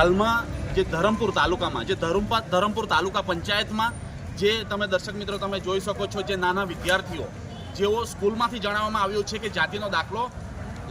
હાલમાં જે ધરમપુર તાલુકામાં, જે ધરમપા, ધરમપુર તાલુકા પંચાયતમાં જે તમે દર્શક મિત્રો તમે જોઈ શકો છો જે નાના વિદ્યાર્થીઓ, જેઓ સ્કૂલમાંથી જણાવવામાં આવ્યું છે કે જાતિનો દાખલો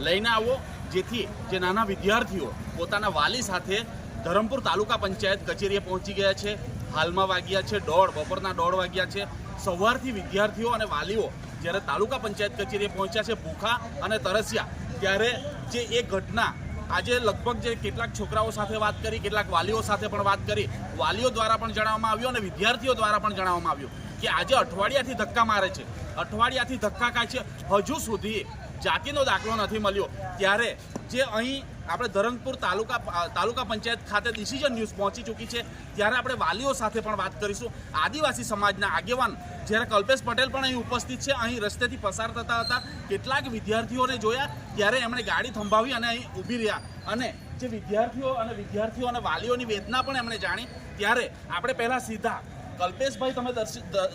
લઈને આવો, જેથી જે નાના વિદ્યાર્થીઓ પોતાના વાલી સાથે ધરમપુર તાલુકા પંચાયત કચેરીએ પહોંચી ગયા છે, હાલમાં વાગ્યા છે દોઢ, બપોરના દોઢ વાગ્યા છે. સવારથી વિદ્યાર્થીઓ અને વાલીઓ જ્યારે તાલુકા પંચાયત કચેરીએ પહોંચ્યા છે ભૂખા અને તરસ્યા, ત્યારે જે એ ઘટના આજે લગભગ જે કેટલાક છોકરાઓ સાથે વાત કરી, કેટલાક વાલીઓ સાથે પણ વાત કરી, વાલીઓ દ્વારા પણ જણાવવામાં આવ્યું અને વિદ્યાર્થીઓ દ્વારા પણ જણાવવામાં આવ્યું કે આજે અઠવાડિયાથી ધક્કા મારે છે. અઠવાડિયાથી ધક્કા ખાય છે. હજુ સુધી જાતિનો દાખલો નથી મળ્યો. ત્યારે જે અહીં આપણે ધરમપુર તાલુકા તાલુકા પંચાયત ખાતે ડિસિઝન ન્યૂઝ પહોંચી ચૂકી છે. ત્યારે આપણે વાલીઓ સાથે પણ વાત કરીશું. આદિવાસી સમાજના આગેવાન જ્યારે કલ્પેશ પટેલ પણ અહીં ઉપસ્થિત છે, અહીં રસ્તેથી પસાર થતા હતા. કેટલાક વિદ્યાર્થીઓને જોયા, ત્યારે એમણે ગાડી થંભાવી અને અહીં ઊભી રહ્યા. અને જે વિદ્યાર્થીઓ અને વિદ્યાર્થીઓ અને વાલીઓની વેદના પણ એમણે જાણી. ત્યારે આપણે પહેલાં સીધા કલ્પેશભાઈ, તમે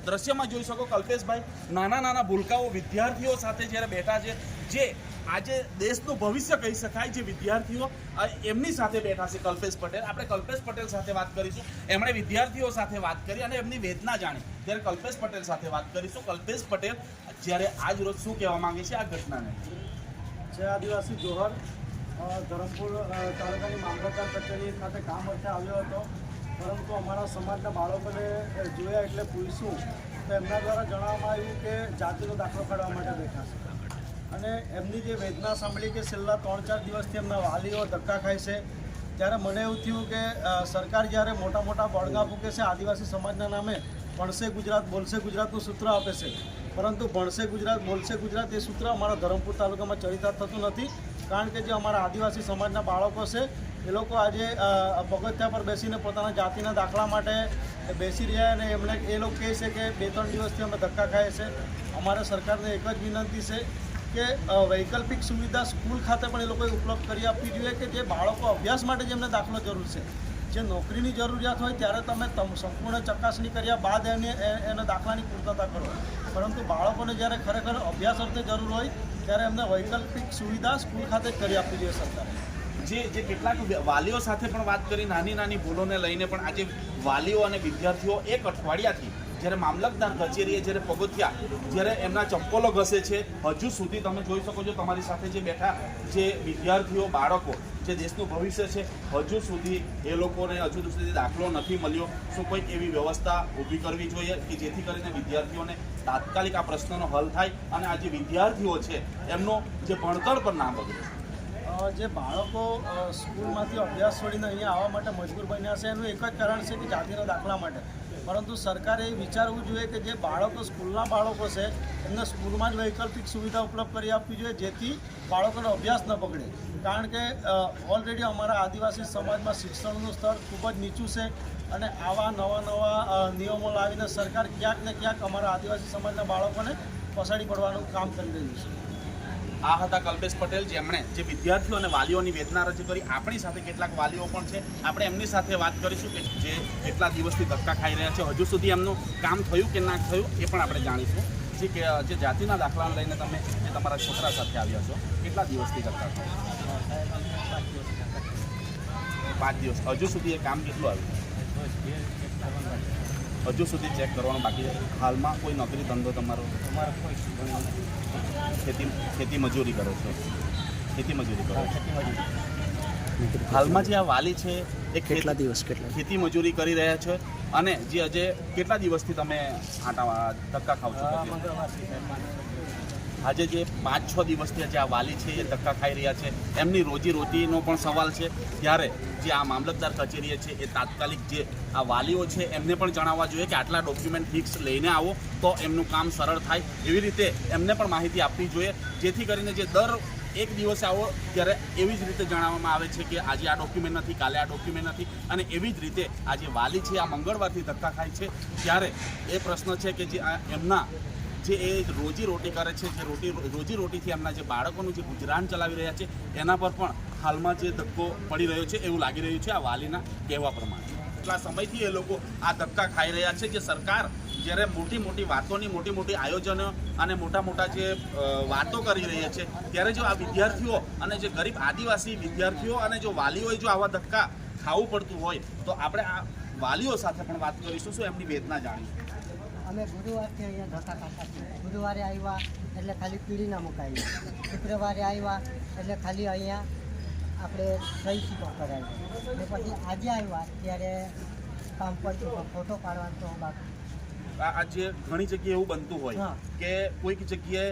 દ્રશ્યમાં જોઈ શકો કલ્પેશભાઈ નાના નાના ભૂલકાઓ વિદ્યાર્થીઓ સાથે જ્યારે બેઠા છે, જે આજે દેશનું ભવિષ્ય કહી શકાય, જે વિદ્યાર્થીઓ એમની સાથે બેઠા છે કલ્પેશ પટેલ. આપણે કલ્પેશ પટેલ સાથે વાત કરીશું. એમણે વિદ્યાર્થીઓ સાથે વાત કરી અને એમની વેદના જાણી. ત્યારે કલ્પેશ પટેલ સાથે વાત કરીશું. કલ્પેશ પટેલ, જ્યારે આજ રોજ શું કહેવા માંગે છે આ ઘટનાને? જે આદિવાસી જોહર ધરમપુર તાલુકાની મામલતદાર કચેરી ખાતે કામ અર્થે આવ્યો હતો. પરંતુ અમારા સમાજના બાળકોને જોયા એટલે પૂછ્યું તો એમના દ્વારા જણાવવામાં આવ્યું કે જાતિનો દાખલો કાઢવા માટે છે. અને એમની જે વેદના સાંભળી કે છેલ્લા ત્રણ ચાર દિવસથી એમના વાલીઓ ધક્કા ખાય છે, ત્યારે મને એવું થયું કે સરકાર જ્યારે મોટા મોટા બળગા ફૂકે છે, આદિવાસી સમાજના નામે ભણશે ગુજરાત, બોલશે ગુજરાતનું સૂત્ર આપે છે. પરંતુ ભણશે ગુજરાત, બોલશે ગુજરાત એ સૂત્ર અમારા ધરમપુર તાલુકામાં ચરિતાર્થ થતું નથી. કારણ કે જે અમારા આદિવાસી સમાજના બાળકો છે, એ લોકો આજે પગથિયા પર બેસીને પોતાના જાતિના દાખલા માટે બેસી રહ્યા અને એમણે એ લોકો કહે છે કે બે ત્રણ દિવસથી અમે ધક્કા ખાઈએ છે. અમારે સરકારને એક જ વિનંતી છે કે વૈકલ્પિક સુવિધા સ્કૂલ ખાતે પણ એ લોકોએ ઉપલબ્ધ કરી આપવી જોઈએ કે જે બાળકો અભ્યાસ માટે જેમને દાખલો જરૂર છે. જે નોકરીની જરૂરિયાત હોય ત્યારે તમે સંપૂર્ણ ચકાસણી કર્યા બાદ એને એના દાખલાની પૂર્તતા કરો. પરંતુ બાળકોને જ્યારે ખરેખર અભ્યાસ અર્થે જરૂર હોય ત્યારે એમને વૈકલ્પિક સુવિધા સ્કૂલ ખાતે કરી આપવી જોઈએ સરકારે. જે જે કેટલાક વાલીઓ સાથે પણ વાત કરી, નાની નાની ભૂલોને લઈને પણ આજે વાલીઓ અને વિદ્યાર્થીઓ એક અઠવાડિયાથી જ્યારે મામલતદાર કચેરીએ જ્યારે પગથિયા, જ્યારે એમના ચપ્પલો ઘસે છે, હજુ સુધી તમે જોઈ શકો છો તમારી સાથે જે બેઠા જે વિદ્યાર્થીઓ, બાળકો, જે દેશનું ભવિષ્ય છે, હજુ સુધી એ લોકોને હજુ સુધી દાખલો નથી મળ્યો. શું કોઈક એવી વ્યવસ્થા ઊભી કરવી જોઈએ કે જેથી કરીને વિદ્યાર્થીઓને તાત્કાલિક આ પ્રશ્નનો હલ થાય અને આ જે વિદ્યાર્થીઓ છે, એમનો જે ભણતર પર ના બગડે. જે બાળકો સ્કૂલમાંથી અભ્યાસ છોડીને અહીંયા આવવા માટે મજબૂર બન્યા છે, એનું એક જ કારણ છે કે જાતિના દાખલા માટે. પરંતુ સરકારે એ વિચારવું જોઈએ કે જે બાળકો સ્કૂલના બાળકો છે, એમને સ્કૂલમાં જ વૈકલ્પિક સુવિધા ઉપલબ્ધ કરી આપવી જોઈએ, જેથી બાળકોનો અભ્યાસ ન બગડે. કારણ કે ઓલરેડી અમારા આદિવાસી સમાજમાં શિક્ષણનું સ્તર ખૂબ જ નીચું છે અને આવા નવા નવા નિયમો લાવીને સરકાર ક્યાંક ને ક્યાંક અમારા આદિવાસી સમાજના બાળકોને પસાડી પડવાનું કામ કરી રહ્યું છે. આ હતા કલ્પેશ પટેલ, જેમણે જે વિદ્યાર્થીઓ અને વાલીઓની વેદના રજૂ કરી. આપણી સાથે કેટલાક વાલીઓ પણ છે. આપણે એમની સાથે વાત કરીશું કે જે કેટલા દિવસથી ધક્કા ખાઈ રહ્યા છે. હજુ સુધી એમનું કામ થયું કે ના થયું એ પણ આપણે જાણીશું. જે કે, જે જાતિના દાખલાને લઈને તમે જે તમારા છોકરા સાથે આવ્યા છો, કેટલા દિવસથી ધક્કા ખાઓ પાંચ દિવસ. હજુ સુધી એ કામ કેટલું આવ્યું? હજુ સુધી ચેક કરવાનું બાકી છે. હાલમાં કોઈ નોકરી ધંધો તમારો? ખેતી ખેતી મજૂરી કરો છો? ખેતી મજૂરી કરો છો? હાલમાં જે આ વાલી છે એ કેટલા દિવસ કેટલા? ખેતી મજૂરી કરી રહ્યા છે અને જે આજે કેટલા દિવસથી તમે આટા ધક્કા ખાવ છો? આજે જે પાંચ, છ દિવસથી આજે આ વાલી છે, એ ધક્કા ખાઈ રહ્યા છે. એમની રોજી રોટીનો પણ સવાલ છે. ત્યારે જે આ મામલતદાર કચેરીએ છે, એ તાત્કાલિક જે આ વાલીઓ છે, એમને પણ જણાવવા જોઈએ કે આટલા ડોક્યુમેન્ટ ફિક્સ લઈને આવો તો એમનું કામ સરળ થાય. એવી રીતે એમને પણ માહિતી આપવી જોઈએ. જેથી કરીને જે દર એક દિવસે આવો, ત્યારે એવી જ રીતે જણાવવામાં આવે છે કે આજે આ ડોક્યુમેન્ટ નથી, કાલે આ ડોક્યુમેન્ટ નથી. અને એવી જ રીતે આજે વાલી છે, આ મંગળવારથી ધક્કા ખાય છે. ત્યારે એ પ્રશ્ન છે કે જે એમના જે એ રોજી રોટી કરે છે, જે રોટી રોજી રોટીથી એમના જે બાળકોનું જે ગુજરાન ચલાવી રહ્યા છે, એના પર પણ હાલમાં જે ધક્કો પડી રહ્યો છે એવું લાગી રહ્યું છે આ વાલીના કહેવા પ્રમાણે. એટલા સમયથી એ લોકો આ ધક્કા ખાઈ રહ્યા છે જે સરકાર જ્યારે મોટી મોટી વાતોની મોટી મોટી આયોજનો અને મોટા મોટા જે વાતો કરી રહી છે, ત્યારે જો આ વિદ્યાર્થીઓ અને જે ગરીબ આદિવાસી વિદ્યાર્થીઓ અને જો વાલીઓએ જો આવા ધક્કા ખાવું પડતું હોય, તો આપણે આ વાલીઓ સાથે પણ વાત કરીશું, શું એમની વેદના જાણીશું? અમે ગુરુવારથી અહીંયા ધક્કા ખાતા છીએ ગુરુવારે આવ્યા એટલે ખાલી પીડીના મુકાઈ શુક્રવારે આવ્યા એટલે ખાલી અહીંયા આપણે સહી સિક્કો કરાવી અને પછી આજે આવ્યા ત્યારે કામ પર ફોટો પાડવાનો તો બાકી. આ આ ઘણી જગ્યાએ એવું બનતું હોય. કે કોઈક જગ્યાએ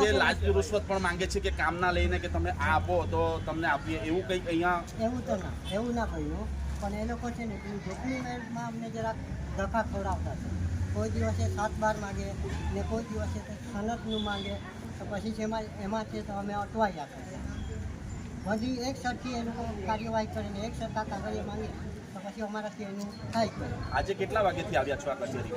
જે લાજ? રૂશ્વત પણ માંગે છે કે કામના લઈને કે તમે આ આપો તો તમને આપીએ. એવું કંઈક અહીંયા એવું તો ના એવું ના કહ્યું. પણ એ લોકો છે ને પેલું ડોક્યુમેન્ટમાં અમને જરાક ધક્કા ખવડાવતા છે કોઈ દિવસે સાત બાર માગે ને કોઈ દિવસે સનતનું માંગે તો પછી જેમાં એમાં છે તો અમે અટવાઈ જતા બધી એક સરખી એ લોકો કાર્યવાહી કરીને એક સરખા કાગળિયા માંગે તો પછી અમારાથી એનું થાય આજે કેટલા વાગ્યાથી આવ્યા છો આ કચેરી?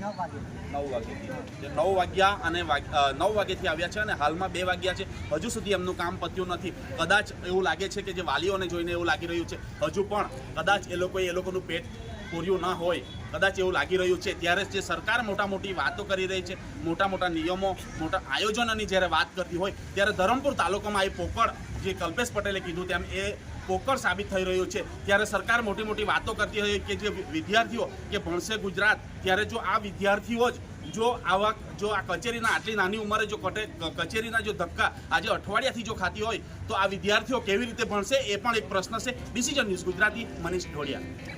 નવ વાગે નવ વાગ્યાથી. નવ વાગ્યા અને નવ વાગ્યાથી આવ્યા છે અને હાલમાં બે વાગ્યા છે. હજુ સુધી એમનું કામ પત્યું નથી. કદાચ એવું લાગે છે કે જે વાલીઓને જોઈને એવું લાગી રહ્યું છે. હજુ પણ કદાચ એ લોકોએ એ લોકોનું પેટ પૂર્યું ન હોય, કદાચ એવું લાગી રહ્યું છે. ત્યારે જે સરકાર મોટા મોટી વાતો કરી રહી છે મોટા મોટા નિયમો, મોટા આયોજનોની જ્યારે વાત કરતી હોય, ત્યારે ધરમપુર તાલુકામાં એ પોકળ જે કલ્પેશ પટેલે કીધું તેમ એ પોકળ સાબિત થઈ રહ્યું છે. ત્યારે સરકાર મોટી મોટી વાતો કરતી હોય કે જે વિદ્યાર્થીઓ, કે ભણશે ગુજરાત, ત્યારે જો આ વિદ્યાર્થીઓ જ જો આવા, જો આ કચેરીના આટલી નાની ઉંમરે જો કટે કચેરીના જો ધક્કા આજે અઠવાડિયાથી જો ખાતી હોય, તો આ વિદ્યાર્થીઓ કેવી રીતે ભણશે એ પણ એક પ્રશ્ન છે. Decision news Gujarati, Manish Dholiya